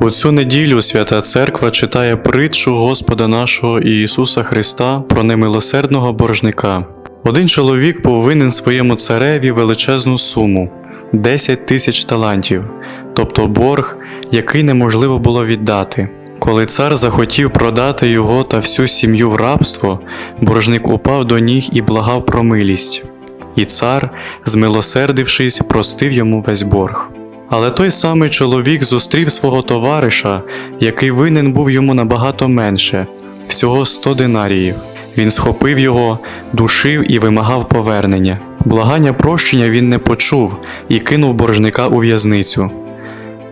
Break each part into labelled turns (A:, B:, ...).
A: У цю неділю Свята Церква читає притчу Господа нашого Ісуса Христа про немилосердного боржника. Один чоловік був винен своєму цареві величезну суму 10 тисяч талантів, тобто борг, який неможливо було віддати. Коли цар захотів продати його та всю сім'ю в рабство, боржник упав до ніг і благав про милість. І цар, змилосердившись, простив йому весь борг. Але той самий чоловік зустрів свого товариша, який винен був йому набагато менше, всього 100 динаріїв. Він схопив його, душив і вимагав повернення. Благання прощення він не почув і кинув боржника у в'язницю.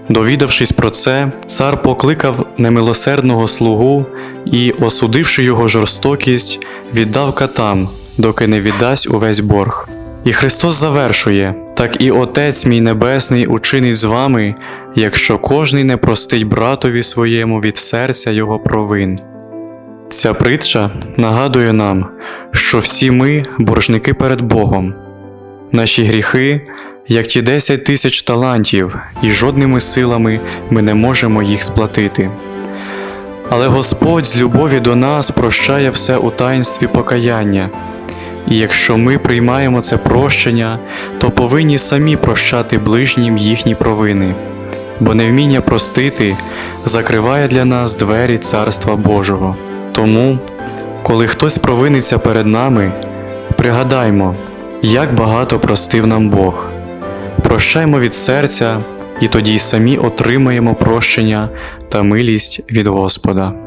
A: Довідавшись про це, цар покликав немилосердного слугу і, осудивши його жорстокість, віддав катам, доки не віддасть увесь борг. І Христос завершує: так і Отець мій Небесний учинить з вами, якщо кожний не простить братові своєму від серця його провин. Ця притча нагадує нам, що всі ми боржники перед Богом. Наші гріхи, як ті 10 тисяч талантів, і жодними силами ми не можемо їх сплатити. Але Господь з любові до нас прощає все у таїнстві покаяння. І якщо ми приймаємо це прощення, то повинні самі прощати ближнім їхні провини, бо невміння простити закриває для нас двері Царства Божого. Тому, коли хтось провиниться перед нами, пригадаймо, як багато простив нам Бог. Прощаймо від серця, і тоді самі отримаємо прощення та милість від Господа.